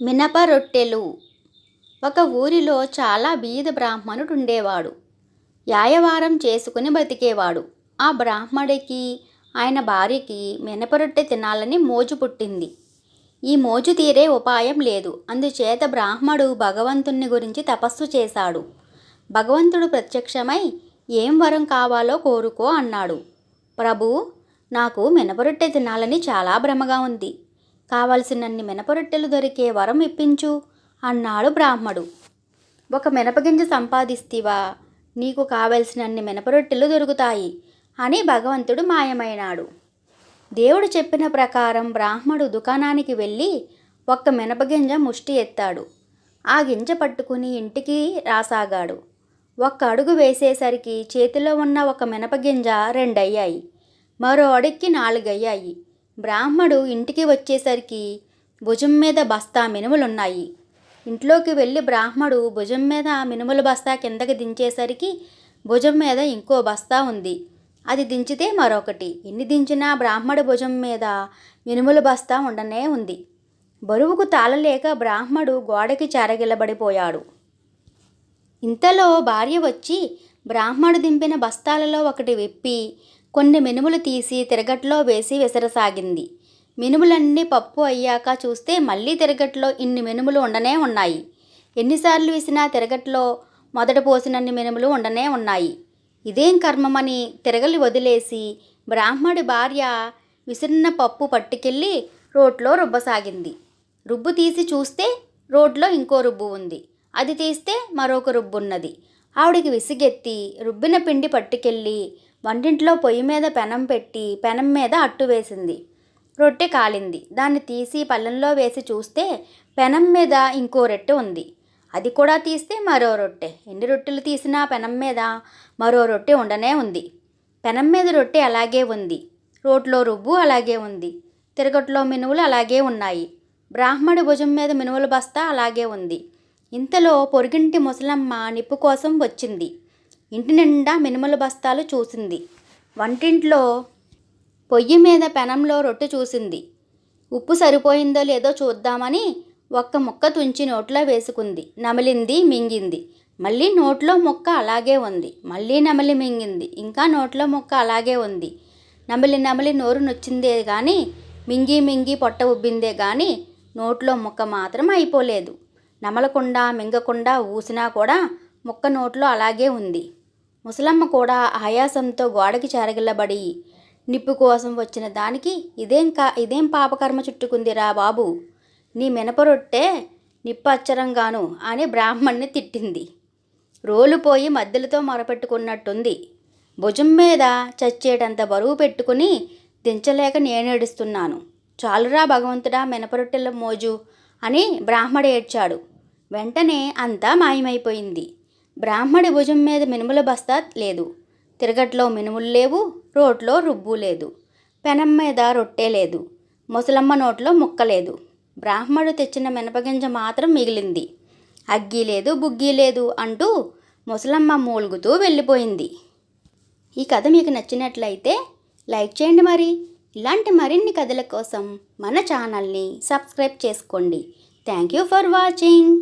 మినప రొట్టెలు ఒక ఊరిలో చాలా బీద బ్రాహ్మణుడు ఉండేవాడు యాయవారం చేసుకుని బతికేవాడు. ఆ బ్రాహ్మడికి ఆయన భార్యకి మినప రొట్టె తినాలని మోజు పుట్టింది. ఈ మోజు తీరే ఉపాయం లేదు. అందుచేత బ్రాహ్మడు భగవంతుని గురించి తపస్సు చేశాడు. భగవంతుడు ప్రత్యక్షమై ఏం వరం కావాలో కోరుకో అన్నాడు. ప్రభు నాకు మినపరొట్టె తినాలని చాలా భ్రమగా ఉంది. కావలసినన్ని మినపరొట్టెలు దొరికే వరం ఇప్పించు అన్నాడు బ్రాహ్మడు. ఒక మినపగింజ సంపాదిస్తివా? నీకు కావలసినన్ని మినపరొట్టెలు దొరుకుతాయి అని భగవంతుడు మాయమైనాడు. దేవుడు చెప్పిన ప్రకారం బ్రాహ్మడు దుకాణానికి వెళ్ళి ఒక్క మినపగింజ ముష్టి ఎత్తాడు. ఆ గింజ పట్టుకుని ఇంటికి రాసాగాడు. ఒక్క అడుగు వేసేసరికి చేతిలో ఉన్న ఒక మినపగింజ రెండయ్యాయి. మరో అడుక్కి నాలుగయ్యాయి. బ్రాహ్మడు ఇంటికి వచ్చేసరికి భుజం మీద బస్తా మినుములున్నాయి. ఇంట్లోకి వెళ్ళి బ్రాహ్మడు భుజం మీద మినుముల బస్తా కిందకి దించేసరికి భుజం మీద ఇంకో బస్తా ఉంది. అది దించితే మరొకటి. ఎన్ని దించినా బ్రాహ్మడు భుజం మీద మినుముల బస్తా ఉండనే ఉంది. బరువుకు తాళలేక బ్రాహ్మడు గోడకి చెరగిలబడిపోయాడు ఇంతలో భార్య వచ్చి బ్రాహ్మడు దింపిన బస్తాలలో ఒకటి విప్పి కొన్ని మినుములు తీసి తిరగట్లో వేసి విసరసాగింది. మినుములన్నీ పప్పు అయ్యాక చూస్తే మళ్ళీ తిరగట్లో ఇన్ని మినుములు ఉండనే ఉన్నాయి. ఎన్నిసార్లు వేసినా తిరగట్లో మొదట పోసినన్ని మినుములు ఉండనే ఉన్నాయి. ఇదేం కర్మమని తిరగలి వదిలేసి బ్రాహ్మడి భార్య విసిరిన పప్పు పట్టుకెళ్ళి రోట్లో రుబ్బసాగింది. రుబ్బు తీసి చూస్తే రోడ్లో ఇంకో రుబ్బు ఉంది. అది తీస్తే మరొక రుబ్బు ఉన్నది ఆవిడికి విసిగెత్తి రుబ్బిన పిండి పట్టుకెళ్ళి వంటింట్లో పొయ్యి మీద పెనం పెట్టి పెనం మీద అట్టు వేసింది. రొట్టె కాలింది. దాన్ని తీసి పళ్ళెంలో వేసి చూస్తే పెనం మీద ఇంకో రొట్టె ఉంది. అది కూడా తీస్తే మరో రొట్టె. ఎన్ని రొట్టెలు తీసినా పెనం మీద మరో రొట్టె ఉండనే ఉంది. పెనం మీద రొట్టె అలాగే ఉంది. రోట్లో రుబ్బు అలాగే ఉంది. తిరగట్లో మినువులు అలాగే ఉన్నాయి. బ్రాహ్మడి భుజం మీద మినువుల బస్తా అలాగే ఉంది. ఇంతలో పొరుగింటి ముసలమ్మ నిప్పు కోసం వచ్చింది. ఇంటి నిండా మినుముల బస్తాలు చూసింది. వంటింట్లో పొయ్యి మీద పెనంలో రొట్టె చూసింది. ఉప్పు సరిపోయిందో లేదో చూద్దామని ఒక్క ముక్క తుంచి నోట్లో వేసుకుంది. నమిలింది మింగింది. మళ్ళీ నోట్లో ముక్క అలాగే ఉంది. మళ్ళీ నమిలి మింగింది. ఇంకా నోట్లో ముక్క అలాగే ఉంది. నమిలి నమిలి నోరు నొచ్చిందే కానీ మింగి మింగి పొట్ట ఉబ్బిందే కానీ నోట్లో ముక్క మాత్రం అయిపోలేదు. నమలకుండా మింగకుండా ఊసినా కూడా ముక్క నోట్లో అలాగే ఉంది. ముసలమ్మ కూడా ఆయాసంతో గోడకి చేరగిల్లబడి నిప్పు కోసం వచ్చిన దానికి ఇదేం కా ఇదేం పాపకర్మ చుట్టుకుందిరా బాబు? నీ మినపరొట్టే నిప్పు అచ్చరంగాను అని బ్రాహ్మణ్ణి తిట్టింది. రోలుపోయి మధ్యలతో మొరపెట్టుకున్నట్టుంది. భుజం మీద చచ్చేటంత బరువు పెట్టుకుని దించలేక నేనేడుస్తున్నాను. చాలురా భగవంతుడా మినపరొట్టెల మోజు అని బ్రాహ్మడు ఏడ్చాడు. వెంటనే అంతా మాయమైపోయింది. బ్రాహ్మడి భుజం మీద మినుముల బస్తా లేదు. తిరగట్లో మినుములు లేవు రోట్లో రుబ్బు లేదు. పెనం మీద రొట్టె లేదు ముసలమ్మ నోట్లో ముక్క లేదు. బ్రాహ్మడు తెచ్చిన మినపగింజ మాత్రం మిగిలింది. అగ్గి లేదు బుగ్గి లేదు అంటూ ముసలమ్మ మూలుగుతూ వెళ్ళిపోయింది. ఈ కథ మీకు నచ్చినట్లయితే లైక్ చేయండి మరి. ఇలాంటి మరిన్ని కథల కోసం మన ఛానల్ని సబ్స్క్రైబ్ చేసుకోండి. Thank you for watching.